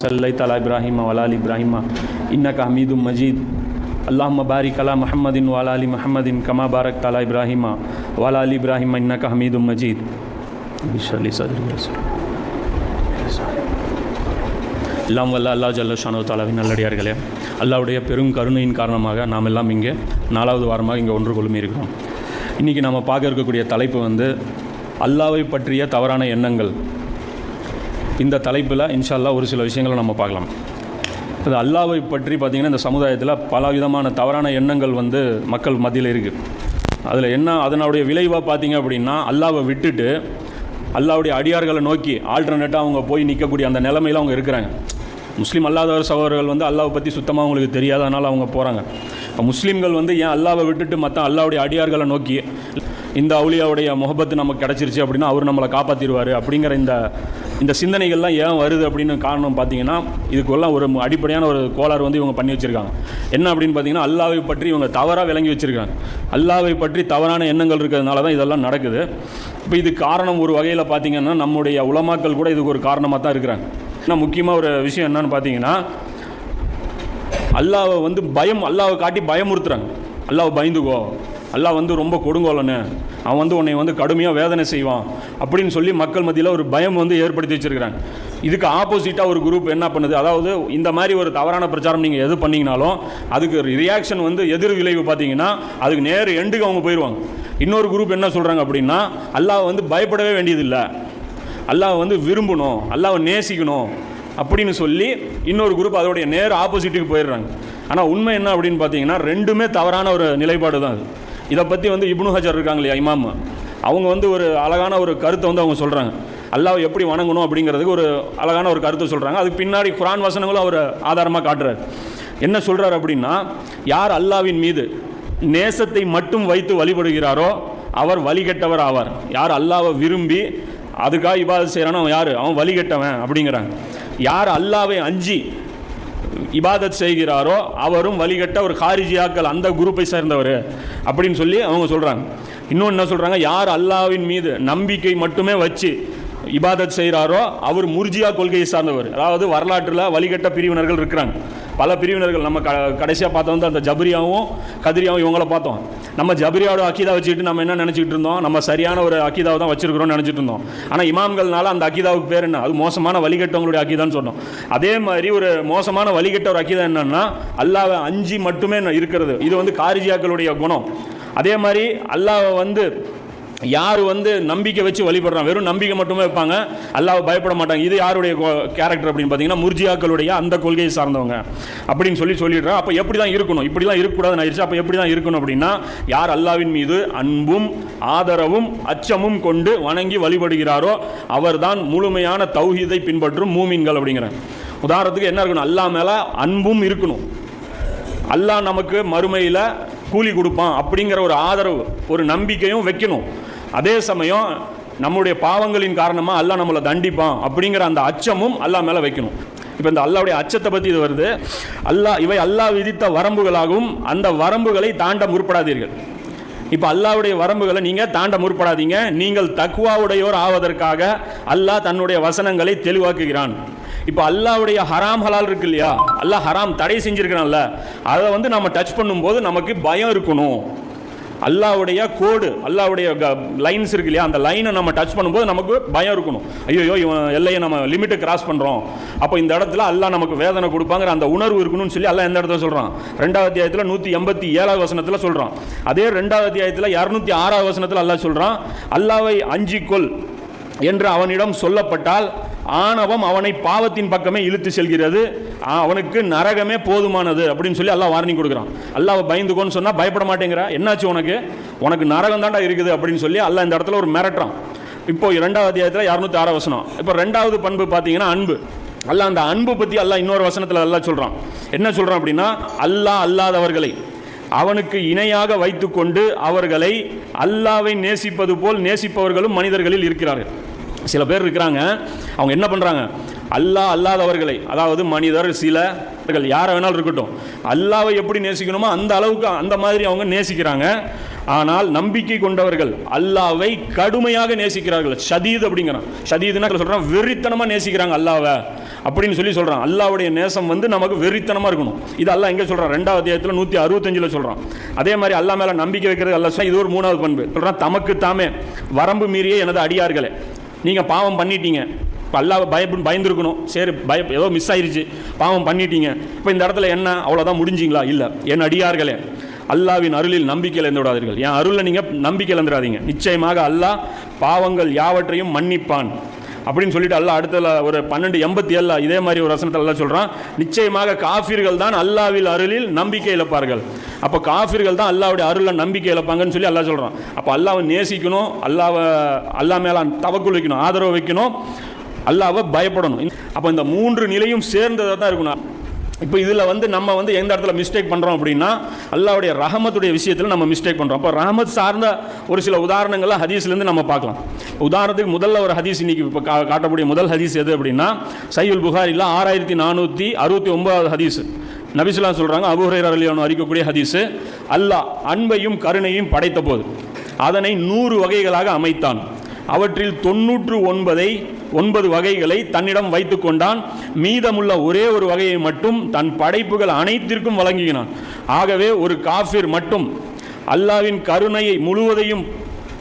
صليت على إبراهيم وعلى آل إبراهيم إنك حميد مجيد اللهم بارك على محمد وعلى آل محمد كما باركت على إبراهيم وعلى آل إبراهيم إنك حميد مجيد بشر لي صدري ويسر எல்லாம் வல்ல அல்லா ஜல்ல ஷானு தாலாவின் நல்லடியார்களே அல்லாவுடைய பெரும் கருணையின் காரணமாக நாம் எல்லாம் இங்கே நாலாவது வாரமாக இங்கே ஒன்று கொள்ளுமே இருக்கிறோம் இன்றைக்கி நாம் பார்க்க இருக்கக்கூடிய தலைப்பு வந்து அல்லாவை பற்றிய தவறான எண்ணங்கள் இந்த தலைப்பில் இன்ஷால்லா ஒரு சில விஷயங்களை நம்ம பார்க்கலாம். இது அல்லாவை பற்றி பார்த்திங்கன்னா இந்த சமுதாயத்தில் பல விதமான தவறான எண்ணங்கள் வந்து மக்கள் மத்தியில் இருக்குது அதில் என்ன அதனுடைய விளைவாக பார்த்திங்க அப்படின்னா அல்லாவை விட்டுட்டு அல்லாவுடைய அடியார்களை நோக்கி ஆல்டர்னேட்டாக அவங்க போய் நிற்கக்கூடிய அந்த நிலமையில் அவங்க இருக்கிறாங்க. முஸ்லீம் அல்லாதவர் சகோதரர்கள் வந்து அல்லாவை பற்றி சுத்தமாக அவங்களுக்கு தெரியாத அதனால் அவங்க போகிறாங்க இப்போ முஸ்லீம்கள் வந்து ஏன் அல்லாவை விட்டுட்டு மற்ற அல்லாவுடைய அடியார்களை நோக்கி இந்த அவுளியாவுடைய முகபத்து நமக்கு கிடச்சிருச்சு அப்படின்னா அவர் நம்மளை காப்பாற்றிடுவார் அப்படிங்கிற இந்த இந்த சிந்தனைகள்லாம் ஏன் வருது அப்படின்னு காரணம் பார்த்தீங்கன்னா இதுக்கெல்லாம் ஒரு அடிப்படையான ஒரு கோளாறு வந்து இவங்க பண்ணி வச்சுருக்காங்க. என்ன அப்படின்னு பார்த்தீங்கன்னா அல்லாவை பற்றி இவங்க தவறாக விளங்கி வச்சுருக்காங்க. அல்லாவை பற்றி தவறான எண்ணங்கள் இருக்கிறதுனால தான் இதெல்லாம் நடக்குது. இப்போ இது காரணம் ஒரு வகையில் பார்த்தீங்கன்னா நம்முடைய உலமாக்கள் கூட இதுக்கு ஒரு காரணமாக தான் இருக்கிறாங்க. ஏன்னா முக்கியமாக ஒரு விஷயம் என்னன்னு பார்த்தீங்கன்னா அல்லாவை வந்து பயம் அல்லாவை காட்டி பயமுறுத்துறாங்க. அல்லாவை பயந்துக்கோ. அல்லாஹ் வந்து ரொம்ப கொடுங்கோலன்னு. அவன் வந்து உன்னை வந்து கடுமையாக வேதனை செய்வான். அப்படின்னு சொல்லி மக்கள் மத்தியில் ஒரு பயம் வந்து ஏற்படுத்தி வச்சுருக்கிறாங்க. இதுக்கு ஆப்போசிட்டாக ஒரு குரூப் என்ன பண்ணுது? அதாவது இந்த மாதிரி ஒரு தவறான பிரச்சாரம் நீங்கள் எது பண்ணிங்கனாலும் அதுக்கு ரியாக்ஷன் வந்து எதிர் விளைவு பார்த்தீங்கன்னா அதுக்கு நேர் எண்டுக்கு அவங்க போயிடுவாங்க இன்னொரு குரூப் என்ன சொல்கிறாங்க அப்படின்னா அல்லாஹ் வந்து பயப்படவே வேண்டியதில்லை. அல்லாஹ் வந்து விரும்பணும். அல்லாஹ் நேசிக்கணும். அப்படின்னு சொல்லி இன்னொரு குரூப் அதோடைய நேர் ஆப்போசிட்டுக்கு போயிடுறாங்க. ஆனால் உண்மை என்ன அப்படின்னு பார்த்தீங்கன்னா ரெண்டுமே தவறான ஒரு நிலைப்பாடு தான் அது. இதை பற்றி வந்து இப்னு ஹஜர் இருக்காங்க இல்லையா இமாம்? அவங்க வந்து ஒரு அழகான ஒரு கருத்தை வந்து அவங்க சொல்கிறாங்க அல்லாஹ் எப்படி வணங்கணும் அப்படிங்கிறதுக்கு ஒரு அழகான ஒரு கருத்தை சொல்கிறாங்க அதுக்கு பின்னாடி குரான் வசனங்களும் அவர் ஆதாரமாக காட்டுறாரு. என்ன சொல்கிறார் அப்படின்னா யார் அல்லாவின் மீது நேசத்தை மட்டும் வைத்து வழிபடுகிறாரோ அவர் வழிகெட்டவர் ஆவார். யார் அல்லாவை விரும்பி அதுக்காக இபாதத் செய்கிறானோ அவன் யார்? அவன் வழிகெட்டவன் அப்படிங்கிறாங்க. யார் அல்லாவை அஞ்சி இபாதத் செய்கிறாரோ அவரும் வழிகட்ட ஒரு காரிஜியாக்கள் அந்த குரூப்பை சேர்ந்தவர் அப்படின்னு சொல்லி அவங்க சொல்கிறாங்க இன்னொன்று என்ன சொல்கிறாங்க யார் அல்லாவின் மீது நம்பிக்கை மட்டுமே வச்சு இபாதத் செய்கிறாரோ அவர் முர்ஜியா கொள்கையை சார்ந்தவர். அதாவது வரலாற்றில் வழிகட்ட பிரிவினர்கள் இருக்கிறாங்க. பல பிரிவினர்கள் நம்ம க கடைசியாக பார்த்தோம் வந்து அந்த ஜபரியாவும் கதிரியாவும் இவங்கள பார்த்தோம். நம்ம ஜபரியாவோட அக்கீதா வச்சுக்கிட்டு நம்ம என்ன நினச்சிக்கிட்டு இருந்தோம்? நம்ம சரியான ஒரு அக்கீதாவை தான் வச்சிருக்கிறோம்னு நினச்சிட்டு இருந்தோம். ஆனால் இமாம்கள்னால அந்த அக்கீதாவுக்கு பேர் என்ன? அது மோசமான வழிகட்டவங்களுடைய அக்கீதான்னு சொன்னோம். அதே மாதிரி ஒரு மோசமான வழிகட்ட ஒரு அக்கீதா என்னன்னா அல்லாவை அஞ்சு மட்டுமே இருக்கிறது. இது வந்து காரிஜியாக்களுடைய குணம். அதே மாதிரி அல்லாவை வந்து யார் வந்து நம்பிக்கை வச்சு வழிபடுறான்? வெறும் நம்பிக்கை மட்டுமே வைப்பாங்க. அல்லாவை பயப்பட மாட்டாங்க. இது யாருடைய கேரக்டர் அப்படின்னு பார்த்தீங்கன்னா முர்ஜியாக்களுடைய அந்த கொள்கையை சார்ந்தவங்க. அப்படின்னு சொல்லி சொல்லிடுறேன் அப்போ எப்படி தான் இருக்கணும்? இப்படி தான் இருக்கக்கூடாதுன்னு ஆயிடுச்சு. அப்போ எப்படி தான் இருக்கணும் அப்படின்னா யார் அல்லாவின் மீது அன்பும் ஆதரவும் அச்சமும் கொண்டு வணங்கி வழிபடுகிறாரோ அவர்தான் முழுமையான தௌஹீதை பின்பற்றும் மூமின்கள் அப்படிங்கிற. உதாரணத்துக்கு என்ன இருக்கணும்? அல்லா மேலே அன்பும் இருக்கணும். அல்லாஹ் நமக்கு மறுமையில் கூலி கொடுப்பான் அப்படிங்கிற ஒரு ஆதரவு ஒரு நம்பிக்கையும் வைக்கணும். அதே சமயம் நம்முடைய பாவங்களின் காரணமாக அல்லாஹ் நம்மளை தண்டிப்பான் அப்படிங்கிற அந்த அச்சமும் அல்லாஹ் மேலே வைக்கணும். இப்போ இந்த அல்லாவுடைய அச்சத்தை பற்றி இது வருது. அல்லாஹ் இவை அல்லாஹ் விதித்த வரம்புகளாகவும் அந்த வரம்புகளை தாண்ட முற்படாதீர்கள். இப்போ அல்லாவுடைய வரம்புகளை நீங்கள் தாண்ட முற்படாதீங்க. நீங்கள் தக்குவாவுடையோர் ஆவதற்காக அல்லாஹ் தன்னுடைய வசனங்களை தெளிவாக்குகிறான். இப்போ அல்லாவுடைய ஹராம் ஹலால் இருக்கு இல்லையா? அல்லாஹ் ஹராம் தடை செஞ்சிருக்கிறான்ல. அதை வந்து நம்ம டச் பண்ணும்போது நமக்கு பயம் இருக்கணும். அல்லாவுடைய கோடு அல்லாவுடைய லைன்ஸ் இருக்கு இல்லையா அந்த லைனை நம்ம டச் பண்ணும்போது நமக்கு பயம் இருக்கணும். ஐயோ இவன் எல்லையை நம்ம லிமிட்டை கிராஸ் பண்ணுறோம் அப்போ இந்த இடத்துல அல்லாஹ் நமக்கு வேதனை கொடுப்பாங்கிற அந்த உணர்வு இருக்கணும்னு சொல்லி அல்லா எந்த இடத்துல சொல்கிறான் ரெண்டாவது அத்தியாயத்தில் நூற்றி எண்பத்தி ஏழாவது வசனத்தில் சொல்கிறான் அதே ரெண்டாவது அத்தியாயத்தில் இரநூத்தி ஆறாவது வசனத்தில் அல்லா சொல்கிறான் அல்லாவை அஞ்சிக்கொள் என்று அவனிடம் சொல்லப்பட்டால் ஆணவம் அவனை பாவத்தின் பக்கமே இழுத்து செல்கிறது. அவனுக்கு நரகமே போதுமானது அப்படின்னு சொல்லி அல்லாஹ் வார்னிங் கொடுக்குறான். அல்லாஹ் பயந்துக்கோன்னு சொன்னால் பயப்பட மாட்டேங்கிற? என்னாச்சு உனக்கு? உனக்கு நரகம் தாண்டா இருக்குது அப்படின்னு சொல்லி அல்லாஹ் இந்த இடத்துல ஒரு மிரட்டுறான். இப்போ இரண்டாவது அத்தியாயத்தில் இரநூத்தி ஆறாம் வசனம். இப்போ ரெண்டாவது பண்பு பார்த்தீங்கன்னா அன்பு. அல்லாஹ் அந்த அன்பு பற்றி அல்லாஹ் இன்னொரு வசனத்தில் எல்லாம் சொல்கிறான் என்ன சொல்கிறான் அப்படின்னா அல்லாஹ் அல்லாதவர்களை அவனுக்கு இணையாக வைத்துக்கொண்டு அவர்களை அல்லாவை நேசிப்பது போல் நேசிப்பவர்களும் மனிதர்களில் இருக்கிறார்கள். சில பேர் இருக்கிறாங்க. அவங்க என்ன பண்ணுறாங்க அல்லாஹ் அல்லாதவர்களை அதாவது மனிதர் சில யாரை வேணாலும் இருக்கட்டும் அல்லாவை எப்படி நேசிக்கணுமோ அந்த அளவுக்கு அந்த மாதிரி அவங்க நேசிக்கிறாங்க. ஆனால் நம்பிக்கை கொண்டவர்கள் அல்லாவை கடுமையாக நேசிக்கிறார்கள். ஷதீத் அப்படிங்கிறான். ஷதீதுன்னா சொல்கிறான் வெறித்தனமாக நேசிக்கிறாங்க அல்லாவை அப்படின்னு சொல்லி சொல்கிறான் அல்லாவுடைய நேசம் வந்து நமக்கு வெறித்தனமாக இருக்கணும். இது அல்லா எங்கே சொல்கிறான் ரெண்டாவது அத்தியாயத்தில் நூற்றி அறுபத்தஞ்சில் சொல்கிறான் அதே மாதிரி அல்லா மேலே நம்பிக்கை வைக்கிறது அல்ல இது ஒரு மூணாவது பண்பு. சொல்கிறான் தமக்கு தாமே வரம்பு மீறிய எனது அடியார்களே. நீங்கள் பாவம் பண்ணிட்டீங்க. இப்போ அல்லாஹ் பய பயந்துருக்கணும். சரி பய ஏதோ மிஸ் ஆயிடுச்சு பாவம் பண்ணிட்டீங்க. இப்போ இந்த இடத்துல என்ன? அவ்வளோதான் முடிஞ்சிங்களா? இல்லை. என் அடியார்களே அல்லாவின் அருளில் நம்பிக்கை இழந்து விடாதீர்கள் என் அருளில் நீங்கள் நம்பிக்கை இழந்துடாதீங்க நிச்சயமாக அல்லாஹ் பாவங்கள் யாவற்றையும் மன்னிப்பான். அப்படின்னு சொல்லிட்டு அல்லாஹ் அடுத்த ஒரு பன்னெண்டு எண்பத்தி ஏழு இதே மாதிரி ஒரு வசனத்தில் அல்லாஹ் சொல்கிறான் நிச்சயமாக காஃபிர்கள் தான் அல்லாவில் அருளில் நம்பிக்கை இழப்பார்கள். அப்போ காஃபிர்கள் தான் அல்லாவுடைய அருளில் நம்பிக்கை இழப்பாங்கன்னு சொல்லி அல்லாஹ் சொல்கிறான் அப்போ அல்லாவை நேசிக்கணும் அல்லாவை அல்லா மேலே தவக்குள் வைக்கணும் ஆதரவு வைக்கணும் அல்லாவை பயப்படணும். அப்போ இந்த மூன்று நிலையும் சேர்ந்ததாக தான் இருக்கணும். இப்போ இதில் வந்து நம்ம வந்து எந்த இடத்துல மிஸ்டேக் பண்ணுறோம் அப்படின்னா அல்லாவுடைய ரஹமத்துடைய விஷயத்தில் நம்ம மிஸ்டேக் பண்ணுறோம் அப்போ ரஹமத் சார்ந்த ஒரு சில உதாரணங்களை ஹதீஸ்லேருந்து நம்ம பார்க்கலாம். உதாரணத்துக்கு முதல்ல ஒரு ஹதீஸ் இன்னைக்கு இப்போ கா காட்டக்கூடிய முதல் ஹதீஸ் எது அப்படின்னா சையுல் புகாரில் ஆறாயிரத்தி நானூற்றி அறுபத்தி ஒன்பதாவது ஹதீஸ். நபிசுல்லா சொல்கிறாங்க அபுஹரை அலியானு அறிக்கக்கூடிய ஹதீஸு. அல்லாஹ் அன்பையும் கருணையும் படைத்த போது அதனை நூறு வகைகளாக அமைத்தான். அவற்றில் தொன்னூற்று ஒன்பதை ஒன்பது வகைகளை தன்னிடம் வைத்து கொண்டான். மீதமுள்ள ஒரே ஒரு வகையை மட்டும் தன் படைப்புகள் அனைத்திற்கும் வழங்கினான் ஆகவே ஒரு காஃபிர் மட்டும் அல்லாவின் கருணையை முழுவதையும்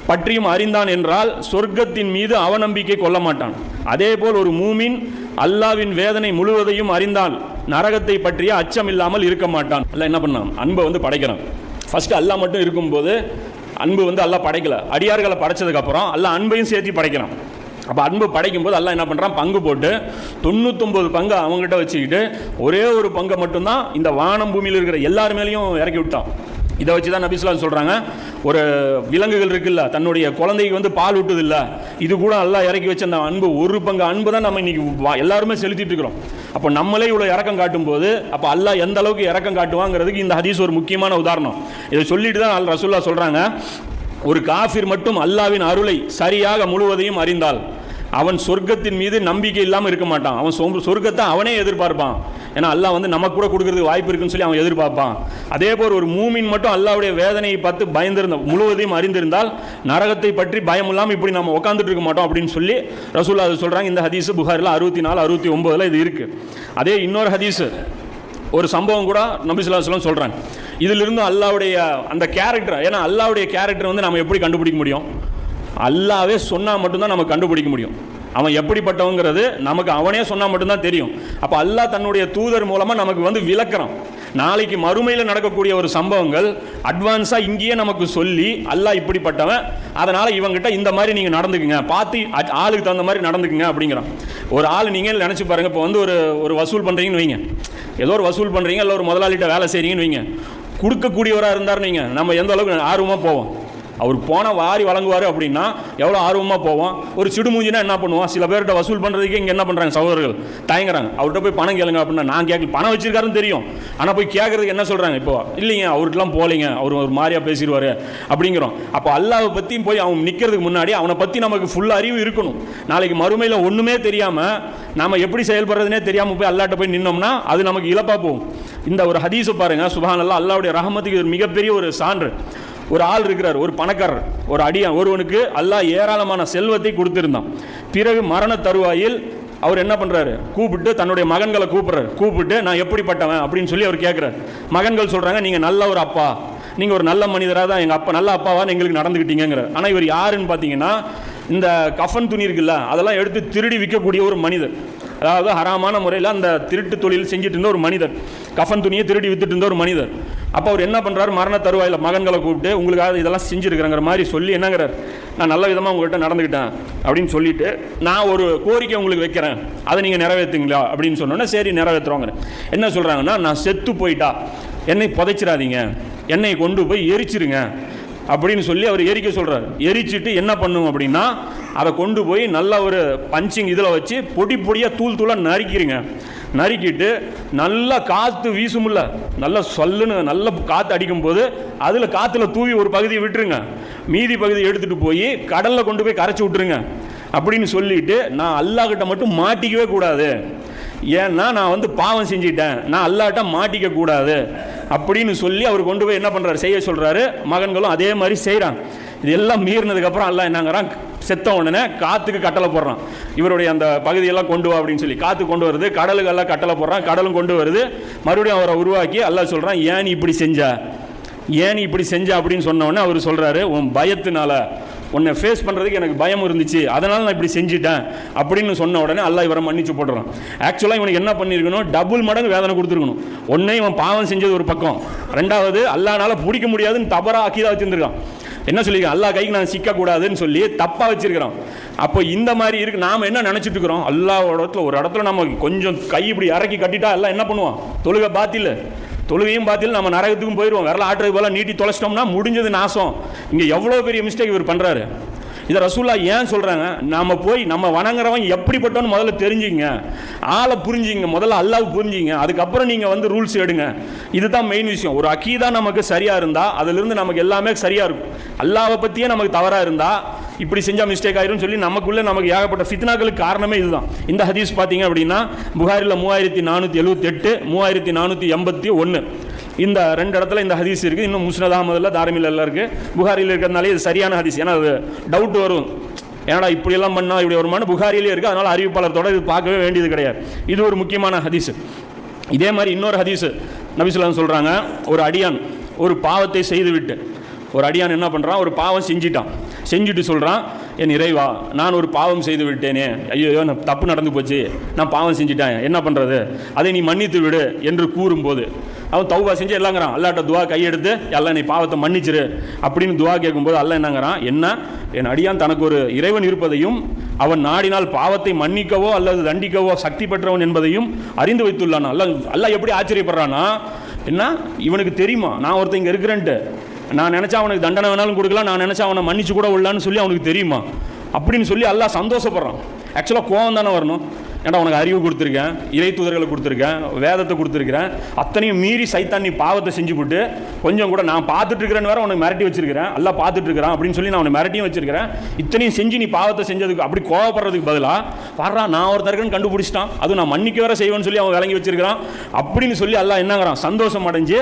பற்றியும் அறிந்தான் என்றால் சொர்க்கத்தின் மீது அவநம்பிக்கை கொள்ள மாட்டான். அதேபோல் ஒரு மூமின் அல்லாவின் வேதனை முழுவதையும் அறிந்தால் நரகத்தை பற்றிய அச்சம் இல்லாமல் இருக்க மாட்டான். அல்ல என்ன பண்ணான்? அன்பை வந்து படைக்கிறான். ஃபஸ்ட்டு அல்லா மட்டும் இருக்கும்போது அன்பு வந்து அல்லா படைக்கல. அடியார்களை படைச்சதுக்கப்புறம் அல்ல அன்பையும் சேர்த்து படைக்கிறான். அப்போ அன்பு படைக்கும் போது எல்லாம் என்ன பண்ணுறான் பங்கு போட்டு தொண்ணூத்தொம்பது பங்கு அவங்ககிட்ட வச்சுக்கிட்டு ஒரே ஒரு பங்கை மட்டும்தான் இந்த வானம் பூமியில் இருக்கிற எல்லார் மேலேயும் இறக்கி விட்டான். இதை வச்சு தான் நபிஸ்லாம் சொல்கிறாங்க ஒரு விலங்குகள் இருக்குல்ல தன்னுடைய குழந்தைக்கு வந்து பால் விட்டுது இல்லை இது கூட எல்லாம் இறக்கி வச்ச அந்த அன்பு ஒரு பங்கு அன்பு தான் நம்ம இன்னைக்கு எல்லாருமே செலுத்திட்டு இருக்கிறோம். அப்போ நம்மளே இவ்வளோ இறக்கம் காட்டும் போது அப்போ அல்லாஹ் எந்த அளவுக்கு இறக்கம் காட்டுவாங்கிறதுக்கு இந்த ஹதீஸ் ஒரு முக்கியமான உதாரணம். இதை சொல்லிட்டு தான் அல் ரசுல்லா சொல்கிறாங்க ஒரு காஃபிர் மட்டும் அல்லாவின் அருளை சரியாக முழுவதையும் அறிந்தால் அவன் சொர்க்கத்தின் மீது நம்பிக்கை இல்லாமல் இருக்க மாட்டான். அவன் சொர்க்கத்தை அவனே எதிர்பார்ப்பான். ஏன்னா அல்லாஹ் வந்து நமக்கு கூட கொடுக்கறதுக்கு வாய்ப்பு இருக்குன்னு சொல்லி அவன் எதிர்பார்ப்பான். அதே போல் ஒரு மூமின் மட்டும் அல்லாவுடைய வேதனையை பார்த்து பயந்திருந்த முழுவதையும் அறிந்திருந்தால் நரகத்தை பற்றி பயம் இல்லாமல் இப்படி நம்ம உட்காந்துட்டு இருக்க மாட்டோம் அப்படின்னு சொல்லி ரசூல்லா அது சொல்கிறாங்க இந்த ஹதீஸு புகாரில் அறுபத்தி நாலு அறுபத்தி ஒம்பதில் இது இருக்குது அதே இன்னொரு ஹதீஸு ஒரு சம்பவம் கூட நபிசுல்லாஸ்லாம் சொல்கிறாங்க இதிலிருந்து அல்லாவுடைய அந்த கேரக்டர் ஏன்னா அல்லாவுடைய கேரக்டர் வந்து நம்ம எப்படி கண்டுபிடிக்க முடியும்? அல்லாவே சொன்னால் மட்டும்தான் நம்ம கண்டுபிடிக்க முடியும். அவன் எப்படிப்பட்டவங்கிறது நமக்கு அவனே சொன்னால் மட்டும்தான் தெரியும். அப்போ அல்லாஹ் தன்னுடைய தூதர் மூலமாக நமக்கு வந்து விளக்குறான். நாளைக்கு மறுமையில் நடக்கக்கூடிய ஒரு சம்பவங்கள் அட்வான்ஸாக இங்கேயே நமக்கு சொல்லி அல்லாஹ் இப்படிப்பட்டவன் அதனால் இவங்கிட்ட இந்த மாதிரி நீங்கள் நடந்துக்குங்க பார்த்து ஆளுக்கு தகுந்த மாதிரி நடந்துக்குங்க அப்படிங்கிறான். ஒரு ஆள் நீங்கள் நினச்சி பாருங்கள் இப்போ வந்து ஒரு ஒரு வசூல் பண்ணுறீங்கன்னு வைங்க. ஏதோ ஒரு வசூல் பண்ணுறீங்க இல்லை ஒரு முதலாளிகிட்ட வேலை செய்கிறீங்கன்னு வைங்க. கொடுக்கக்கூடியவராக இருந்தார் நீங்கள் நம்ம எந்த அளவுக்கு ஆர்வமாக போவோம். அவர் போன வாரி வழங்குவார் அப்படின்னா எவ்வளோ ஆர்வமாக போவோம்? ஒரு சிடுமூஞ்சினா என்ன பண்ணுவோம்? சில பேர்கிட்ட வசூல் பண்ணுறதுக்கு இங்கே என்ன பண்ணுறாங்க சகோதரர்கள்? தயங்குறாங்க. அவர்கிட்ட போய் பணம் கேளுங்க அப்படின்னா நான் கேட்கல. பணம் வச்சிருக்காருன்னு தெரியும். ஆனால் போய் கேட்குறதுக்கு என்ன சொல்கிறாங்க இப்போ இல்லைங்க அவர்கிட்டலாம் போகலைங்க. அவர் ஒரு மாதிரியாக பேசிடுவார் அப்படிங்கிறோம். அப்போ அல்லாவை பற்றியும் போய் அவன் நிற்கிறதுக்கு முன்னாடி அவனை பற்றி நமக்கு ஃபுல் அறிவு இருக்கணும். நாளைக்கு மறுமையில் ஒன்றுமே தெரியாமல் நாம் எப்படி செயல்படுறதுனே தெரியாமல் போய் அல்லாட்ட போய் நின்னோம்னா அது நமக்கு இழப்பாக போகும். இந்த ஒரு ஹதீஸை பாருங்கள் சுபான் அல்லா அல்லாவுடைய ரஹமத்துக்கு ஒரு மிகப்பெரிய ஒரு சான்று. ஒரு ஆள் இருக்கிறார் ஒரு பணக்காரர் ஒரு அடியான். ஒருவனுக்கு அல்லாஹ் ஏராளமான செல்வத்தை கொடுத்திருந்தான். பிறகு மரண தருவாயில் அவர் என்ன பண்ணுறாரு கூப்பிட்டு தன்னுடைய மகன்களை கூப்பிட்றாரு. கூப்பிட்டு நான் எப்படிப்பட்டவன்? அப்படின்னு சொல்லி அவர் கேட்குறாரு மகன்கள் சொல்கிறாங்க நீங்கள் நல்ல ஒரு அப்பா. நீங்கள் ஒரு நல்ல மனிதராக தான் எங்கள் அப்பா நல்ல அப்பாவான்னு எங்களுக்கு நடந்துக்கிட்டீங்கிறார் ஆனால் இவர் யாருன்னு பார்த்தீங்கன்னா இந்த கஃபன் துணி இருக்குல்ல அதெல்லாம் எடுத்து திருடி விற்கக்கூடிய ஒரு மனிதர். அதாவது ஹராமான முறையில் அந்த திருட்டு தொழில் செஞ்சுட்டு இருந்த ஒரு மனிதர். கஃபன் துணியை திருடி வித்துட்டு இருந்த ஒரு மனிதர். அப்போ அவர் என்ன பண்ணுறாரு மரண தருவாயில் மகன்களை கூப்பிட்டு உங்களுக்காக இதெல்லாம் செஞ்சுருக்கிறேங்கிற மாதிரி சொல்லி என்னங்கிறார்? நான் நல்ல விதமாக உங்கள்கிட்ட நடந்துக்கிட்டேன் அப்படின்னு சொல்லிட்டு நான் ஒரு கோரிக்கை உங்களுக்கு வைக்கிறேன். அதை நீங்கள் நிறைவேற்றுங்களா அப்படின்னு சொன்னோன்னே சரி நிறைவேற்றுறோங்க என்ன சொல்கிறாங்கன்னா நான் செத்து போயிட்டா. என்னை புதைச்சிடாதீங்க. என்னை கொண்டு போய் எரிச்சிருங்க. அப்படின்னு சொல்லி அவர் எரிக்க சொல்கிறார் எரிச்சிட்டு என்ன பண்ணும் அப்படின்னா அதை கொண்டு போய் நல்ல ஒரு பஞ்சிங் இதில் வச்சு பொடி பொடியாக தூள் தூளாக நறுக்கிடுங்க நறுக்கிட்டு நல்லா காற்று வீசுமில்ல நல்லா சொல்லுன்னு நல்ல காற்று அடிக்கும் போது அதில் காற்றுல தூவி ஒரு பகுதியை விட்டுருங்க. மீதி பகுதியை எடுத்துகிட்டு போய் கடலில் கொண்டு போய் கரைச்சி விட்டுருங்க. அப்படின்னு சொல்லிட்டு நான் அல்லாஹ்கிட்ட மட்டும் மாட்டிக்கவே கூடாது. ஏன்னா நான் வந்து பாவம் செஞ்சிட்டேன். நான் அல்லாட்ட மாட்டிக்க கூடாது. அப்படின்னு சொல்லி அவர் கொண்டு போய் என்ன பண்ணுறாரு செய்ய சொல்கிறாரு மகன்களும் அதே மாதிரி செய்கிறான் இது எல்லாம் மீறினதுக்கப்புறம் அல்லா என்னங்கிறான் செத்த உடனே காற்றுக்கு கட்டளை போடுறான். இவருடைய அந்த பகுதியெல்லாம் கொண்டு வா அப்படின்னு சொல்லி. காற்று கொண்டு வருது கடலுக்கெல்லாம் கட்டளை போடுறான் கடலும் கொண்டு வருது. மறுபடியும் அவரை உருவாக்கி அல்லாஹ் சொல்கிறான் ஏன் நீ இப்படி செஞ்ச? ஏன் நீ இப்படி செஞ்ச? அப்படின்னு சொன்ன உடனே அவர் சொல்கிறாரு உன் பயத்தினால உன்னை ஃபேஸ் பண்ணுறதுக்கு எனக்கு பயம் இருந்துச்சு. அதனால் நான் இப்படி செஞ்சுட்டேன். அப்படின்னு சொன்ன உடனே அல்லா இவரை மன்னிச்சு போட்டுறான். ஆக்சுவலாக இவனுக்கு என்ன பண்ணியிருக்கணும் டபுள் மடங்கு வேதனை கொடுத்துருக்கணும். ஒன்றே இவன் பாவம் செஞ்சது ஒரு பக்கம். ரெண்டாவது அல்லானால் பிடிக்க முடியாதுன்னு தவறாக அக்கீதாக வச்சுருந்துருக்கான். என்ன சொல்லியிருக்கான் அல்லா கைக்கு நான் சிக்கக்கூடாதுன்னு சொல்லி தப்பாக வச்சிருக்கிறோம். அப்போ இந்த மாதிரி இருக்கு. நாம் என்ன நினச்சிட்டு இருக்கிறோம்? அல்லாவோட இடத்துல ஒரு இடத்துல நம்ம கொஞ்சம் கை இப்படி இறக்கி கட்டிட்டா எல்லாம் என்ன பண்ணுவோம்? தொழுகை பாத்தியில் தொழுகையும் பார்த்தியில் நம்ம நரகத்துக்கும் போயிடுவோம் விரல ஆட்டுறது போல நீட்டி தொலைச்சிட்டோம்னா முடிஞ்சது நாசம். இங்கே எவ்வளோ பெரிய மிஸ்டேக் இவர் பண்ணுறாரு இதை ரசூல்லா ஏன் சொல்கிறாங்க நாம் போய் நம்ம வணங்குறவன் எப்படிப்பட்டவன்னு முதல்ல தெரிஞ்சுங்க. ஆளை புரிஞ்சுங்க. முதல்ல அல்லாஹ் புரிஞ்சுங்க. அதுக்கப்புறம் நீங்கள் வந்து ரூல்ஸ் எடுங்க. இதுதான் மெயின் விஷயம். ஒரு அக்கீதா நமக்கு சரியாக இருந்தால் அதிலிருந்து நமக்கு எல்லாமே சரியாக இருக்கும். அல்லாவை பற்றியே நமக்கு தவறாக இருந்தால் இப்படி செஞ்சால் மிஸ்டேக் ஆயிரும் சொல்லி நமக்குள்ளே நமக்கு ஏகப்பட்ட ஃபித்னாக்களுக்கு காரணமே இதுதான். இந்த ஹதீஸ் பார்த்தீங்க அப்படின்னா புகாரில் மூவாயிரத்தி நானூற்றி எழுபத்தெட்டு மூவாயிரத்தி நானூற்றி எண்பத்தி ஒன்று இந்த ரெண்டு இடத்துல இந்த ஹதீஸ் இருக்குது இன்னும் முஸ்னத் அகமதில் தாரமில் எல்லாம் இருக்குது புகாரியில் இருக்கிறதுனாலே இது சரியான ஹதீஸ். ஏன்னா அது டவுட் வரும். ஏன்னா இப்படியெல்லாம் பண்ணால் இப்படி வருமானு புகாரிலே இருக்குது அதனால் அறிவிப்பாளர் இது பார்க்கவே வேண்டியது கிடையாது. இது ஒரு முக்கியமான ஹதீஸ். இதே மாதிரி இன்னொரு ஹதீஸ் நபிசுல்லாம் சொல்கிறாங்க ஒரு அடியான் ஒரு பாவத்தை செய்துவிட்டு ஒரு அடியான் என்ன பண்ணுறான் ஒரு பாவம் செஞ்சிட்டான். செஞ்சுட்டு சொல்கிறான் என் இறைவா நான் ஒரு பாவம் செய்து விட்டேனே ஐயோ நான் தப்பு நடந்து போச்சு. நான் பாவம் செஞ்சிட்டேன். என்ன பண்ணுறது அதை நீ மன்னித்து விடு என்று கூறும்போது அவன் தௌபா செஞ்சு எல்லாங்கிறான். அல்லாட்ட துவா கையெடுத்து எல்லாம் நீ பாவத்தை மன்னிச்சிரு. அப்படின்னு துவா கேட்கும்போது அல்ல என்னங்கிறான்? என்ன? என் அடியான் தனக்கு ஒரு இறைவன் இருப்பதையும் அவன் நாடினால் பாவத்தை மன்னிக்கவோ அல்லது தண்டிக்கவோ சக்தி பெற்றவன் என்பதையும் அறிந்து வைத்துள்ளான். அல்ல அல்ல எப்படி ஆச்சரியப்படுறான்னா என்ன? இவனுக்கு தெரியுமா? நான் ஒருத்தன் இங்கே இருக்கிறேன்ட்டு. நான் நினச்சா அவனுக்கு தண்டனை வேணாலும் கொடுக்கலாம். நான் நினச்சா அவனை மன்னிச்சு கூட விடலான்னு சொல்லி அவனுக்கு தெரியுமா? அப்படின்னு சொல்லி எல்லாம் சந்தோஷப்படுறான். ஆக்சுவலாக கோவம் தானே வரணும். ஏன்னா உனக்கு அறிவு கொடுத்துருக்கேன்? இறை தூதர்களை கொடுத்துருக்கேன் வேதத்தை கொடுத்துருக்கிறேன். அத்தனையும் மீறி சைத்தான் நீ பாவத்தை செஞ்சு போட்டு கொஞ்சம் கூட நான் பார்த்துட்டு இருக்கிறேன்னு வேற உனக்கு மிரட்டி வச்சிருக்கிறேன். எல்லாம் பார்த்துட்டு இருக்கிறான் அப்படின்னு சொல்லி நான் உன்னை மிரட்டியும் வச்சிருக்கிறேன். இத்தனையும் செஞ்சு நீ பாவத்தை செஞ்சதுக்கு அப்படி கோவப்படுறதுக்கு பதிலாக பாடுறா நான் ஒருத்தருக்குன்னு கண்டுபிடிச்சிட்டான். அதுவும் நான் மன்னிக்க வேற செய்வேன்னு சொல்லி அவன் விளங்கி வச்சிருக்கிறான். அப்படின்னு சொல்லி எல்லாம் என்னங்கிறான் சந்தோஷம் அடைஞ்சு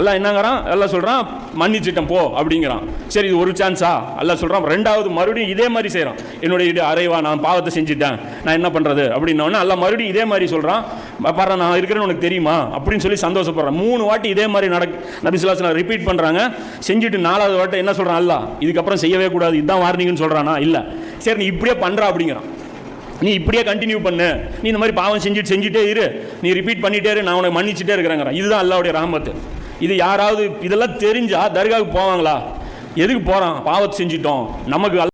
எல்லாம் என்னங்கிறான் எல்லாம் சொல்கிறான் மன்னிச்சிட்டேன் போ அப்படிங்கிறான். சரி இது ஒரு சான்ஸா எல்லாம் சொல்கிறான் ரெண்டாவது மறுபடியும் இதே மாதிரி செய்கிறான் என்னுடைய இது அறைவா நான் பாவத்தை செஞ்சுட்டேன். நான் என்ன பண்ணுறது அப்படின்னு அப்படின்னோடனே அல்ல மறுபடியும் இதே மாதிரி சொல்கிறான் பாரு நான் இருக்கிறேன்னு உனக்கு தெரியுமா? அப்படின்னு சொல்லி சந்தோஷப்படுறான். மூணு வாட்டி இதே மாதிரி நடக் நபிசுல்லாசன் ரிப்பீட் பண்ணுறாங்க செஞ்சுட்டு நாலாவது வாட்டி என்ன சொல்கிறான் அல்ல இதுக்கப்புறம் செய்யவே கூடாது. இதுதான் வார்னிங்னு சொல்கிறானா இல்லை. சரி நீ இப்படியே பண்ணுறா அப்படிங்கிறான். நீ இப்படியே கண்டினியூ பண்ணு. நீ இந்த மாதிரி பாவம் செஞ்சுட்டு செஞ்சுட்டே இரு. நீ ரிப்பீட் பண்ணிட்டே இரு. நான் உனக்கு மன்னிச்சுட்டே இருக்கிறேங்கிற இதுதான் அல்லாவுடைய ராமத்து இது யாராவது இதெல்லாம் தெரிஞ்சா தர்காவுக்கு போவாங்களா? எதுக்கு போகிறான் பாவத்தை செஞ்சிட்டோம். நமக்கு